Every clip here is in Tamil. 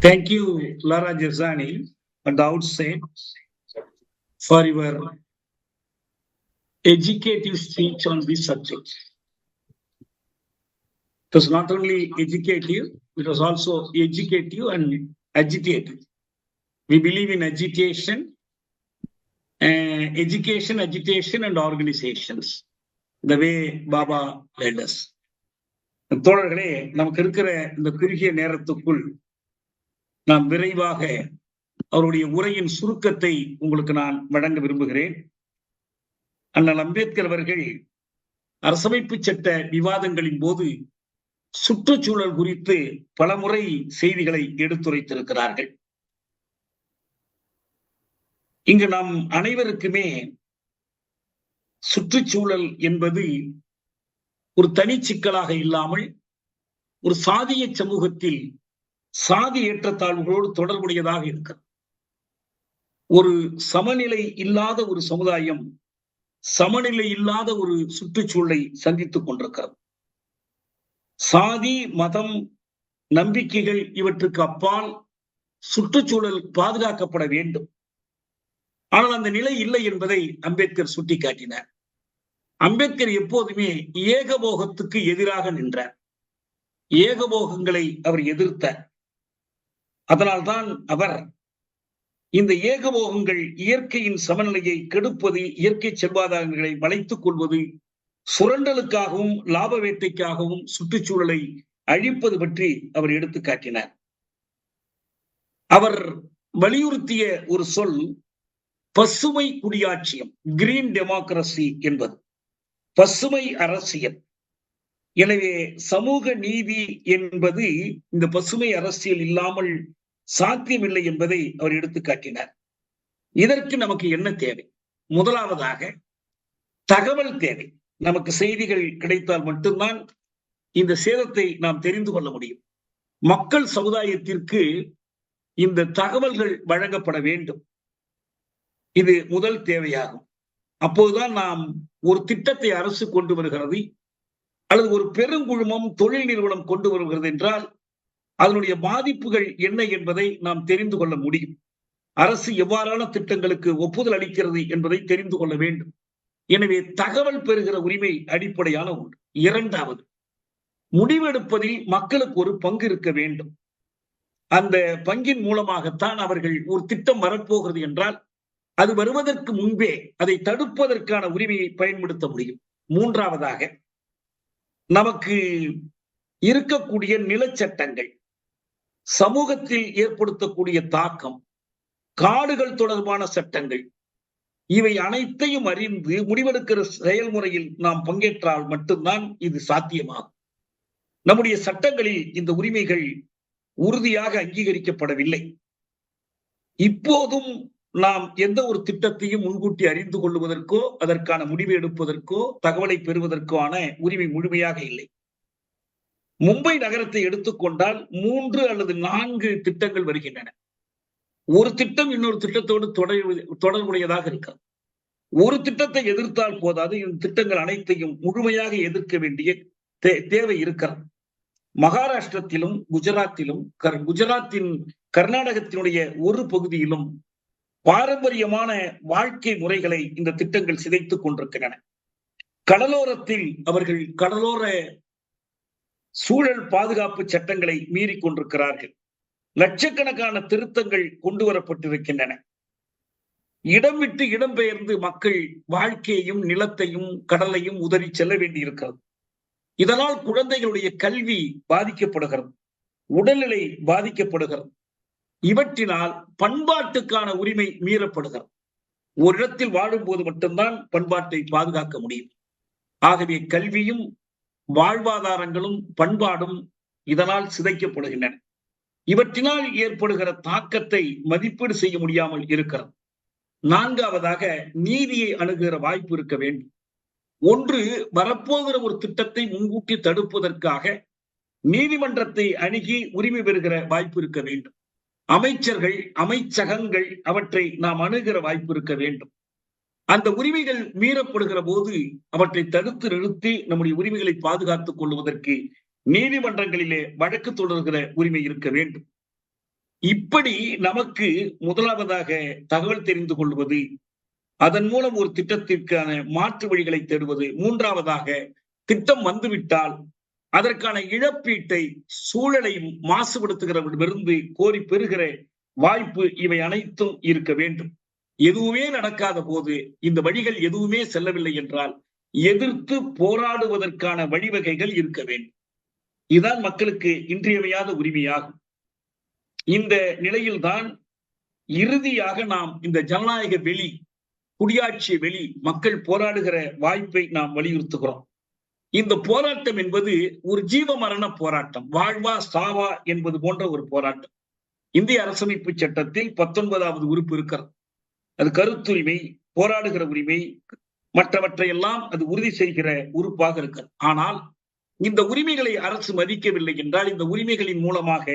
Thank you, Lara Jazani, at the outset for your educative speech on this subject. It was not only educative, it was also educative and agitative. We believe in agitation, uh, education, agitation, and organizations. The way Baba led us. தோழர்களே நமக்கு இருக்கிற இந்த குறுகிய நேரத்துக்குள் நான் விரைவாக அவருடைய உரையின் சுருக்கத்தை உங்களுக்கு நான் வழங்க விரும்புகிறேன். அண்ணல் அம்பேத்கர் அவர்கள் அரசமைப்பு சட்ட விவாதங்களின் போது சுற்றுச்சூழல் குறித்து பலமுறை செய்திகளை எடுத்துரைத்திருக்கிறார்கள். இங்கு நாம் அனைவருக்குமே சுற்றுச்சூழல் என்பது ஒரு தனி சிக்கலாக இல்லாமல் ஒரு சாதிய சமூகத்தில் சாதி ஏற்றத்தாழ்வுகளோடு தொடர்புடையதாக இருக்கிறது. ஒரு சமநிலை இல்லாத ஒரு சமுதாயம் சமநிலை இல்லாத ஒரு சுற்றுச்சூழலை சந்தித்துக் கொண்டிருக்கிறது. சாதி மதம் நம்பிக்கைகள் இவற்றுக்கு அப்பால் சுற்றுச்சூழல் பாதுகாக்கப்பட வேண்டும். ஆனால் அந்த நிலை இல்லை என்பதை அம்பேத்கர் சுட்டிக்காட்டினார். அம்பேத்கர் எப்போதுமே ஏகபோகத்துக்கு எதிராக நின்றார். ஏகபோகங்களை அவர் எதிர்த்தார். அதனால்தான் அவர் இந்த ஏகபோகங்கள் இயற்கையின் சமநிலையை கெடுப்பது இயற்கை செல்வாதாரங்களை வளைத்துக் கொள்வது சுரண்டலுக்காகவும் லாப வேட்டைக்காகவும் சுற்றுச்சூழலை அழிப்பது பற்றி அவர் எடுத்து காட்டினார். அவர் வலியுறுத்திய ஒரு சொல் பசுமை குடியாட்சியம் கிரீன் டெமோக்ரஸி என்பது. பசுமை அரசியல். எனவே சமூக நீதி என்பது இந்த பசுமை அரசியல் இல்லாமல் சாத்தியமில்லை என்பதை அவர் எடுத்து காட்டினார். இதற்கு நமக்கு என்ன தேவை? முதலாவதாக தகவல் தேவை. நமக்கு செய்திகள் கிடைத்தால் மட்டும்தான் இந்த சேதத்தை நாம் தெரிந்து கொள்ள முடியும். மக்கள் சமுதாயத்திற்கு இந்த தகவல்கள் வழங்கப்பட வேண்டும். இது முதல் தேவையாகும். அப்போதுதான் நாம் ஒரு திட்டத்தை அரசு கொண்டு வருகிறது அல்லது ஒரு பெருங்குழுமம் தொழில் நிறுவனம் கொண்டு வருகிறது என்றால் அதனுடைய பாதிப்புகள் என்ன என்பதை நாம் தெரிந்து கொள்ள முடியும். அரசு எவ்வாறான திட்டங்களுக்கு ஒப்புதல் அளிக்கிறது என்பதை தெரிந்து கொள்ள வேண்டும். எனவே தகவல் பெறுகிற உரிமை அடிப்படையான ஒன்று. இரண்டாவது முடிவெடுப்பதில் மக்களுக்கு ஒரு பங்கு இருக்க வேண்டும். அந்த பங்கின் மூலமாகத்தான் அவர்கள் ஒரு திட்டம் வரப்போகிறது என்றால் அது வருவதற்கு முன்பே அதை தடுப்பதற்கான உரிமையை பயன்படுத்த முடியும். மூன்றாவதாக நமக்கு இருக்கக்கூடிய நிலச்சட்டங்கள் சமூகத்தில் ஏற்படுத்தக்கூடிய தாக்கம் காடுகள் தொடர்பான சட்டங்கள் இவை அனைத்தையும் அறிந்து முடிவெடுக்கிற செயல்முறையில் நாம் பங்கேற்றால் மட்டும்தான் இது சாத்தியமாகும். நம்முடைய சட்டங்களில் இந்த உரிமைகள் உறுதியாக அங்கீகரிக்கப்படவில்லை. இப்போதும் நாம் எந்த ஒரு திட்டத்தையும் முன்கூட்டி அறிந்து கொள்வதற்கோ அதற்கான முடிவு எடுப்பதற்கோ தகவலை பெறுவதற்கான உரிமை முழுமையாக இல்லை. மும்பை நகரத்தை எடுத்துக்கொண்டால் மூன்று அல்லது நான்கு திட்டங்கள் வருகின்றன. ஒரு திட்டம் இன்னொரு திட்டத்தோடு தொடர்புடையதாக இருக்காது. ஒரு திட்டத்தை எதிர்த்தால் போதாது. இந்த திட்டங்கள் அனைத்தையும் முழுமையாக எதிர்க்க வேண்டிய தேவை இருக்கிறது மகாராஷ்டிரத்திலும் குஜராத்திலும் குஜராத்தின் கர்நாடகத்தினுடைய ஒரு பகுதியிலும் பாரம்பரியமான வாழ்க்கை முறைகளை இந்த திட்டங்கள் சிதைத்துக் கொண்டிருக்கின்றன. கடலோரத்தில் அவர்கள் கடலோர சூழல் பாதுகாப்பு சட்டங்களை மீறி கொண்டிருக்கிறார்கள். லட்சக்கணக்கான திருத்தங்கள் கொண்டு வரப்பட்டிருக்கின்றன. இடம் விட்டு இடம்பெயர்ந்து மக்கள் வாழ்க்கையையும் நிலத்தையும் கடலையும் உதறி செல்ல வேண்டியிருக்கிறது. இதனால் குழந்தைகளுடைய கல்வி பாதிக்கப்படுகிறது. உடல்நிலை பாதிக்கப்படுகிறது. இவற்றினால் பண்பாட்டுக்கான உரிமை மீறப்படுகிறது. ஒரு இடத்தில் வாழும் போது மட்டும்தான் பண்பாட்டை பாதுகாக்க முடியும். ஆகவே கல்வியும் வாழ்வாதாரங்களும் பண்பாடும் இதனால் சிதைக்கப்படுகின்றன. இவற்றினால் ஏற்படுகிற தாக்கத்தை மதிப்பீடு செய்ய முடியாமல் இருக்கிறது. நான்காவதாக நீதியை அணுகுகிற வாய்ப்பு இருக்க வேண்டும். ஒன்று வரப்போகிற ஒரு திட்டத்தை முன்கூட்டி தடுப்பதற்காக நீதிமன்றத்தை அணுகி உரிமை பெறுகிற வாய்ப்பு இருக்க வேண்டும். அமைச்சர்கள் அமைச்சகங்கள் அவற்றை நாம் அணுகிற வாய்ப்பு இருக்க வேண்டும். அந்த உரிமைகள் மீறப்படுகிற போது அவற்றை தடுத்து நிறுத்தி நம்முடைய உரிமைகளை பாதுகாத்துக் கொள்வதற்கு நீதிமன்றங்களிலே வழக்கு தொடர்கிற உரிமை இருக்க வேண்டும். இப்படி நமக்கு முதலாவதாக தகவல் தெரிந்து கொள்வது அதன் மூலம் ஒரு திட்டத்திற்கான மாற்று வழிகளை தேடுவது மூன்றாவதாக திட்டம் வந்துவிட்டால் அதற்கான இழப்பீட்டை சூழலை மாசுபடுத்துகிறவரிடமிருந்து கோரி பெறுகிற வாய்ப்பு இவை அனைத்தும் இருக்க வேண்டும். எதுவுமே நடக்காத போது இந்த வழிகள் எதுவுமே செல்லவில்லை என்றால் எதிர்த்து போராடுவதற்கான வழிவகைகள் இருக்க வேண்டும். இதுதான் மக்களுக்கு இன்றியமையாத உரிமையாகும். இந்த நிலையில்தான் இறுதியாக நாம் இந்த ஜனநாயக வெளி குடியாட்சி வெளி மக்கள் போராடுகிற வாய்ப்பை நாம் வலியுறுத்துகிறோம். இந்த போராட்டம் என்பது ஒரு ஜீவ மரண போராட்டம். வாழ்வா சாவா என்பது போன்ற ஒரு போராட்டம். இந்திய அரசமைப்பு சட்டத்தில் பத்தொன்பதாவது உறுப்பு இருக்கிறது. அது கருத்துரிமை போராடுகிற உரிமை மற்றவற்றையெல்லாம் அது உறுதி செய்கிற உறுப்பாக இருக்கிறது ஆனால் இந்த உரிமைகளை அரசு மதிக்கவில்லை என்றால் இந்த உரிமைகளின் மூலமாக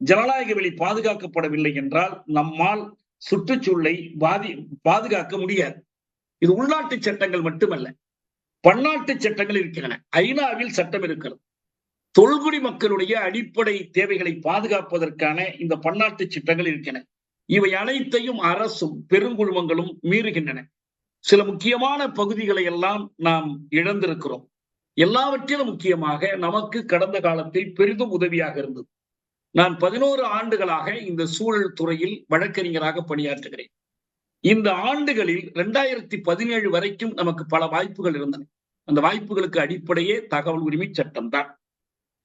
ஜனநாயக வெளி பாதுகாக்கப்படவில்லை என்றால் நம்மால் சுற்றுச்சூழலை பாதி பாதுகாக்க முடியாது. இது உள்நாட்டு சட்டங்கள் மட்டுமல்ல பன்னாட்டு சட்டங்கள் இருக்கின்றன. ஐநாவில் சட்டம் இருக்கிறது. தொல்குடி மக்களுடைய அடிப்படை தேவைகளை பாதுகாப்பதற்கான இந்த பன்னாட்டு சட்டங்கள் இருக்கின்றன. இவை அனைத்தையும் அரசும் பெருங்குழுமங்களும் மீறுகின்றன. சில முக்கியமான பகுதிகளை எல்லாம் நாம் இழந்திருக்கிறோம். எல்லாவற்றிலும் முக்கியமாக நமக்கு கடந்த காலத்தில் பெரிதும் உதவியாக இருந்தது. நான் பதினோரு ஆண்டுகளாக இந்த சூழல் துறையில் வழக்கறிஞராக பணியாற்றுகிறேன். இந்த ஆண்டுகளில் இரண்டாயிரத்தி பதினேழு வரைக்கும் நமக்கு பல வாய்ப்புகள் இருந்தன. அந்த வாய்ப்புகளுக்கு அடிப்படையே தகவல் உரிமை சட்டம் தான்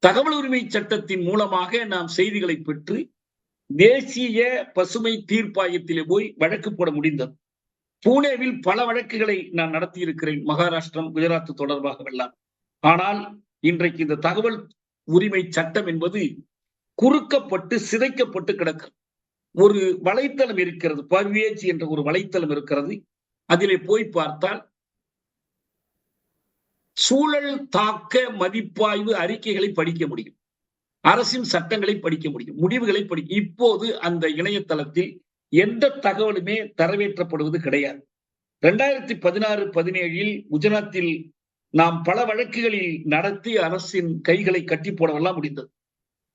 தகவல் உரிமை சட்டத்தின் மூலமாக நாம் செய்திகளை பெற்று தேசிய பசுமை தீர்ப்பாயத்திலே போய் வழக்கு போட முடிந்தது. பூனேவில் பல வழக்குகளை நான் நடத்தி இருக்கிறேன் மகாராஷ்டிரம் குஜராத் தொடர்பாக வெல்லாம் ஆனால் இன்றைக்கு இந்த தகவல் உரிமை சட்டம் என்பது குறுக்கப்பட்டு சிதைக்கப்பட்டு கிடக்கிறது ஒரு வலைத்தளம் இருக்கிறது. பர்வேஜ் என்ற ஒரு வலைத்தளம் இருக்கிறது. அதிலே போய் பார்த்தால் சூழல் தாக்க மதிப்பாய்வு அறிக்கைகளை படிக்க முடியும். அரசின் சட்டங்களை படிக்க முடியும் முடிவுகளை படி இப்போது அந்த இணையதளத்தில் எந்த தகவலுமே தரவேற்றப்படுவது கிடையாது. ரெண்டாயிரத்தி பதினாறு பதினேழில் குஜராத்தில் நாம் பல வழக்குகளில் நடத்தி அரசின் கைகளை கட்டி போடவெல்லாம் முடிந்தது.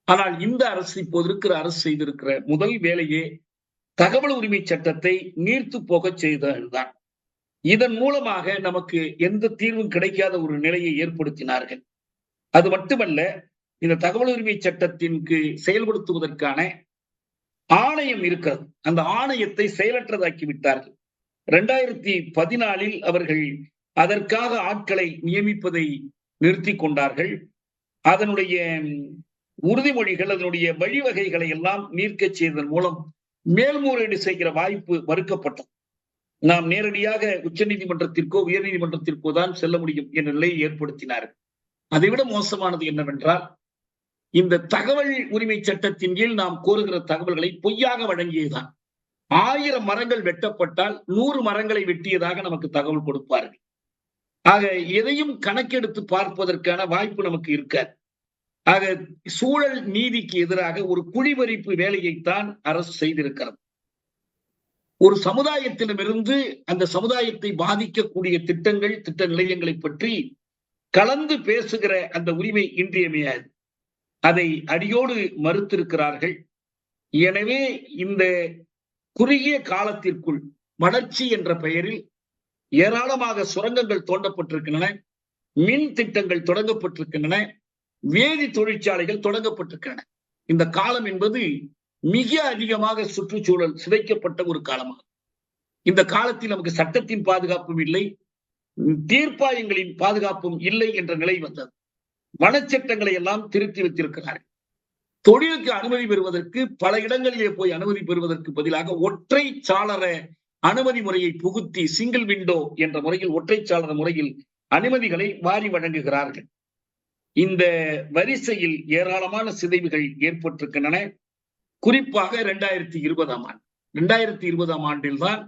ஆனால் இந்த அரசு இப்போது இருக்கிற அரசு செய்திருக்கிற முதல் வேலையே தகவல் உரிமை சட்டத்தை நீர்த்து போக செய்ததுதான். இதன் மூலமாக நமக்கு எந்த தீர்வும் கிடைக்காத ஒரு நிலையை ஏற்படுத்தினார்கள். அது மட்டுமல்ல இந்த தகவல் உரிமை சட்டத்திற்கு செயல்படுத்துவதற்கான ஆணையம் இருக்கிறது. அந்த ஆணையத்தை செயலற்றதாக்கி விட்டார்கள். இரண்டாயிரத்தி பதினாலில் அவர்கள் அதற்காக ஆட்களை நியமிப்பதை நிறுத்தி கொண்டார்கள். அதனுடைய உறுதிமொழிகள் அதனுடைய வழிவகைகளை எல்லாம் நீர்க்கச் செய்ததன் மூலம் மேல்முறையீடு செய்கிற வாய்ப்பு மறுக்கப்பட்டது. நாம் நேரடியாக உச்ச நீதிமன்றத்திற்கோ உயர் நீதிமன்றத்திற்கோ தான் செல்ல முடியும் என்ற நிலையை ஏற்படுத்தினார்கள். அதைவிட மோசமானது என்னவென்றால் இந்த தகவல் உரிமை சட்டத்தின் கீழ் நாம் கோருகிற தகவல்களை பொய்யாக வழங்கியதுதான். ஆயிரம் மரங்கள் வெட்டப்பட்டால் நூறு மரங்களை வெட்டியதாக நமக்கு தகவல் கொடுப்பார்கள். ஆக எதையும் கணக்கெடுத்து பார்ப்பதற்கான வாய்ப்பு நமக்கு இருக்காது. ஆக சூழல் நீதிக்கு எதிராக ஒரு குழிபறிப்பு வேலையைத்தான் அரசு செய்திருக்கிறது. ஒரு சமுதாயத்திடமிருந்து அந்த சமுதாயத்தை பாதிக்கக்கூடிய திட்டங்கள் திட்ட நிலையங்களை பற்றி கலந்து பேசுகிற அந்த உரிமை இன்றியமையாது. அதை அடியோடு மறுத்திருக்கிறார்கள். எனவே இந்த குறுகிய காலத்திற்குள் வளர்ச்சி என்ற பெயரில் ஏராளமாக சுரங்கங்கள் தோண்டப்பட்டிருக்கின்றன மின் திட்டங்கள் தொடங்கப்பட்டிருக்கின்றன வேதி தொழிற்சாலைகள் தொடங்கப்பட்டிருக்கின்றன. இந்த காலம் என்பது மிக அதிகமாக சுற்றுச்சூழல் சிதைக்கப்பட்ட ஒரு காலமாகும். இந்த காலத்தில் நமக்கு சட்டத்தின் பாதுகாப்பும் இல்லை தீர்ப்பாயங்களின் பாதுகாப்பும் இல்லை என்ற நிலை வந்தது. வனச்சட்டங்களை எல்லாம் திருத்தி வைத்திருக்கிறார்கள் தொழிலுக்கு அனுமதி பெறுவதற்கு பல இடங்களிலே போய் அனுமதி பெறுவதற்கு பதிலாக ஒற்றை சாளர அனுமதி முறையை புகுத்தி சிங்கிள் விண்டோ என்ற முறையில் ஒற்றை சாளர முறையில் அனுமதிகளை வாரி வழங்குகிறார்கள். இந்த வரிசையில் ஏராளமான சிதைவுகள் ஏற்பட்டிருக்கின்றன. குறிப்பாக இரண்டாயிரத்தி இருபதாம் ஆண்டு. இரண்டாயிரத்தி இருபதாம் ஆண்டில்தான்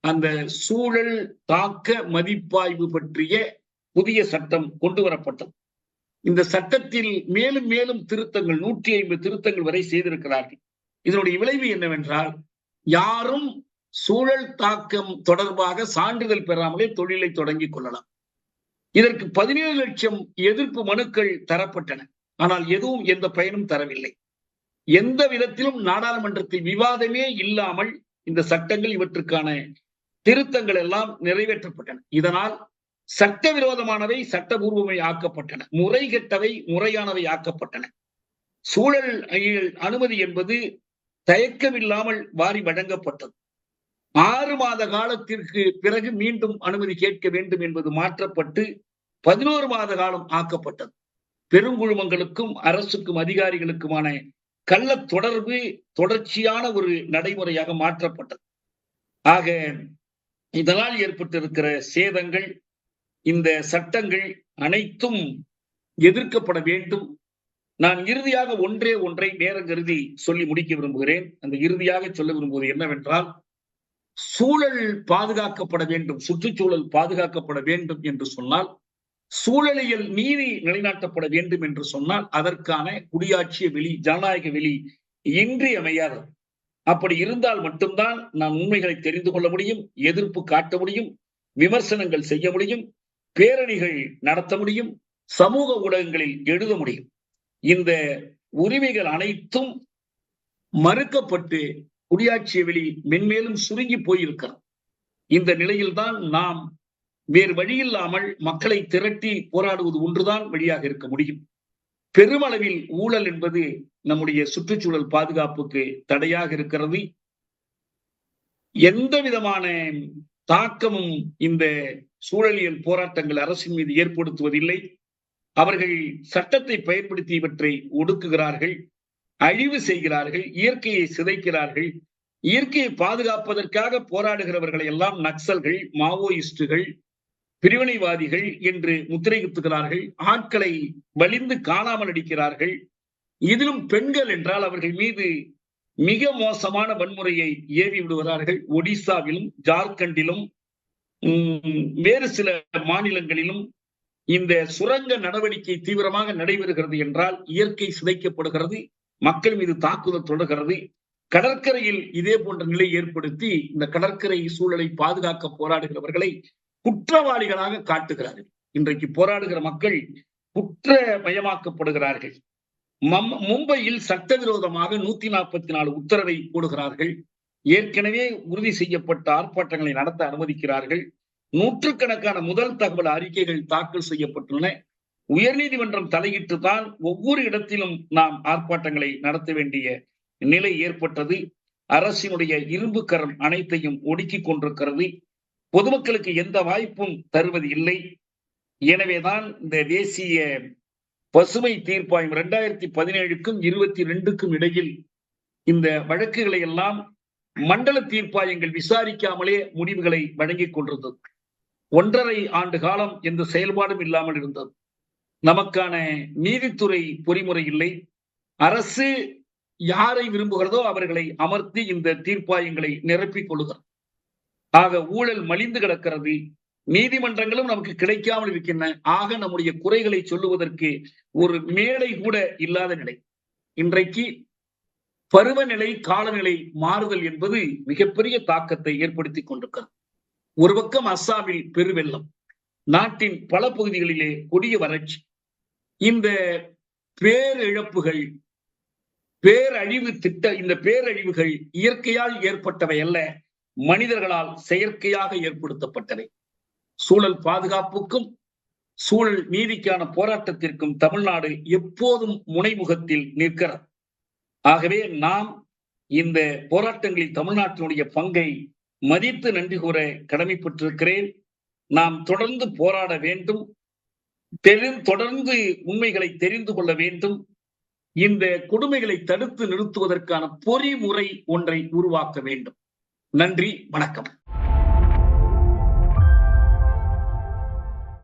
அந்த சூழல் தாக்க மதிப்பாய்வு பற்றிய புதிய சட்டம் கொண்டு வரப்பட்டது. இந்த சட்டத்தில் மேலும் மேலும் திருத்தங்கள் நூற்றி ஐம்பது திருத்தங்கள் வரை செய்திருக்கிறார்கள். இதனுடைய விளைவு என்னவென்றால் யாரும் சூழல் தாக்கம் தொடர்பாக சான்றிதழ் பெறாமலே தொழிலை தொடங்கிக் கொள்ளலாம். இதற்கு பதினேழு லட்சம் எதிர்ப்பு மனுக்கள் தரப்பட்டன. ஆனால் எதுவும் எந்த பயனும் தரவில்லை. எந்த விதத்திலும் நாடாளுமன்றத்தில் விவாதமே இல்லாமல் இந்த சட்டங்கள் இவற்றுக்கான திருத்தங்கள் எல்லாம் நிறைவேற்றப்பட்டன. இதனால் சட்டவிரோதமானவை சட்டபூர்வமை ஆக்கப்பட்டன. முறைகெட்டவை முறையானவை ஆக்கப்பட்டன. சூழல் அனுமதி என்பது தயக்கமில்லாமல் வாரி வழங்கப்பட்டது. ஆறு மாத காலத்திற்கு பிறகு மீண்டும் அனுமதி கேட்க வேண்டும் என்பது மாற்றப்பட்டு பதினோரு மாத காலம் ஆக்கப்பட்டது. பெருங்குழுமங்களுக்கும் அரசுக்கும் அதிகாரிகளுக்குமான கள்ள தொடர்பு தொடர்ச்சியான ஒரு நடைமுறையாக மாற்றப்பட்டது. ஆக இதனால் ஏற்பட்டிருக்கிற சேதங்கள் இந்த சட்டங்கள் அனைத்தும் எதிர்க்கப்பட வேண்டும். நான் இறுதியாக ஒன்றே ஒன்றை நேரம் கருதி சொல்லி முடிக்க விரும்புகிறேன். அந்த இறுதியாக சொல்ல விரும்புவது என்னவென்றால் சூழல் பாதுகாக்கப்பட வேண்டும் சுற்றுச்சூழல் பாதுகாக்கப்பட வேண்டும் என்று சொன்னால் சூழலியல் நீதி நிலைநாட்டப்பட வேண்டும் என்று சொன்னால் அதற்கான குடியாட்சிய வெளி ஜனநாயக வெளி இன்றியமையாது அப்படி இருந்தால் மட்டும்தான் நான் உண்மைகளை தெரிந்து கொள்ள முடியும் எதிர்ப்பு காட்ட முடியும் விமர்சனங்கள் செய்ய முடியும் பேரணிகள் நடத்த முடியும் சமூக ஊடகங்களில் எழுத முடியும். இந்த உரிமைகள் அனைத்தும் மறுக்கப்பட்டு குடியாட்சி வெளி மென்மேலும் சுருங்கி போயிருக்கிறது இந்த நிலையில்தான் நாம் வேறு வழியில்லாமல் மக்களை திரட்டி போராடுவது ஒன்றுதான் வழியாக இருக்க முடியும். பெருமளவில் ஊழல் என்பது நம்முடைய சுற்றுச்சூழல் பாதுகாப்புக்கு தடையாக இருக்கிறது. எந்த விதமான தாக்கமும் இந்த சூழலியல் போராட்டங்கள் அரசின் மீது ஏற்படுத்துவதில்லை. அவர்கள் சட்டத்தை பயன்படுத்தி இவற்றை ஒடுக்குகிறார்கள் அழிவு செய்கிறார்கள் இயற்கையை சிதைக்கிறார்கள். இயற்கையை பாதுகாப்பதற்காக போராடுகிறவர்களை எல்லாம் நக்சல்கள் மாவோயிஸ்டுகள் பிரிவினைவாதிகள் என்று முத்திரைகுத்துகிறார்கள். ஆட்களை வலிந்து காணாமல் அடிக்கிறார்கள். இதிலும் பெண்கள் என்றால் அவர்கள் மீது மிக மோசமான வன்முறையை ஏவி விடுகிறார்கள். ஒடிசாவிலும் ஜார்க்கண்டிலும் வேறு சில மாநிலங்களிலும் இந்த சுரங்க நடவடிக்கை தீவிரமாக நடைபெறுகிறது என்றால் இயற்கை சிதைக்கப்படுகிறது மக்கள் மீது தாக்குதல் தொடர்கிறது. கடற்கரையில் இதே போன்ற நிலை ஏற்படுத்தி இந்த கடற்கரை சூழலை பாதுகாக்க போராடுகிறவர்களை குற்றவாளிகளாக காட்டுகிறார்கள். இன்றைக்கு போராடுகிற மக்கள் குற்றமயமாக்கப்படுகிறார்கள். மும்பையில் சட்டவிரோதமாக நூத்தி நாற்பத்தி நாலு உத்தரவை போடுகிறார்கள். ஏற்கனவே உறுதி செய்யப்பட்ட ஆர்ப்பாட்டங்களை நடத்த அனுமதிக்கிறார்கள். நூற்றுக்கணக்கான முதல் தகவல் அறிக்கைகள் தாக்கல் செய்யப்பட்டுள்ளன. உயர்நீதிமன்றம் தலையிட்டு தான் ஒவ்வொரு இடத்திலும் நாம் ஆர்ப்பாட்டங்களை நடத்த வேண்டிய நிலை ஏற்பட்டது. அரசினுடைய இரும்பு கரம் அனைத்தையும் ஒடுக்கி கொண்டிருக்கிறது. பொதுமக்களுக்கு எந்த வாய்ப்பும் தருவது இல்லை எனவேதான் இந்த தேசிய பசுமை தீர்ப்பாயம் இரண்டாயிரத்தி பதினேழுக்கும் இருபத்தி ரெண்டுக்கும் இடையில் இந்த வழக்குகளை எல்லாம் மண்டல தீர்ப்பாயங்கள் விசாரிக்காமலே முடிவுகளை வழங்கிக் கொண்டிருந்தது. ஒன்றரை ஆண்டு காலம் எந்த செயல்பாடும் இல்லாமல் இருந்தது. நமக்கான நீதித்துறை பொறிமுறை இல்லை. அரசு யாரை விரும்புகிறதோ அவர்களை அமர்த்தி இந்த தீர்ப்பாயங்களை நிரப்பிக் கொள்ளுகிறது. ஆக ஊழல் மலிந்து கிடக்கிறது. நீதிமன்றங்களும் நமக்கு கிடைக்காமல் இருக்கின்றன. ஆக நம்முடைய குறைகளை சொல்லுவதற்கு ஒரு மேடை கூட இல்லாத நிலை. இன்றைக்கு பருவநிலை காலநிலை மாறுதல் என்பது மிகப்பெரிய தாக்கத்தை ஏற்படுத்தி கொண்டிருக்கிறது. ஒரு பக்கம் அஸ்ஸாமில் பெருவெள்ளம் நாட்டின் பல பகுதிகளிலே கொடிய வறட்சி. இந்த பேரிழப்புகள் பேரழிவு திட்ட இந்த பேரழிவுகள் இயற்கையால் ஏற்பட்டவை அல்ல மனிதர்களால் செயற்கையாக ஏற்படுத்தப்பட்டவை. சூழல் பாதுகாப்புக்கும் சூழல் நீதிக்கான போராட்டத்திற்கும் தமிழ்நாடு எப்போதும் முனைமுகத்தில் நிற்கிறது. ஆகவே நாம் இந்த போராட்டங்களில் தமிழ்நாட்டினுடைய பங்கை மதித்து நன்றி கூற கடமைப்பட்டிருக்கிறேன். நாம் தொடர்ந்து போராட வேண்டும். தெரி தொடர்ந்து உண்மைகளை தெரிந்து கொள்ள வேண்டும். இந்த கொடுமைகளை தடுத்து நிறுத்துவதற்கான பொறிமுறை ஒன்றை உருவாக்க வேண்டும். நன்றி வணக்கம்.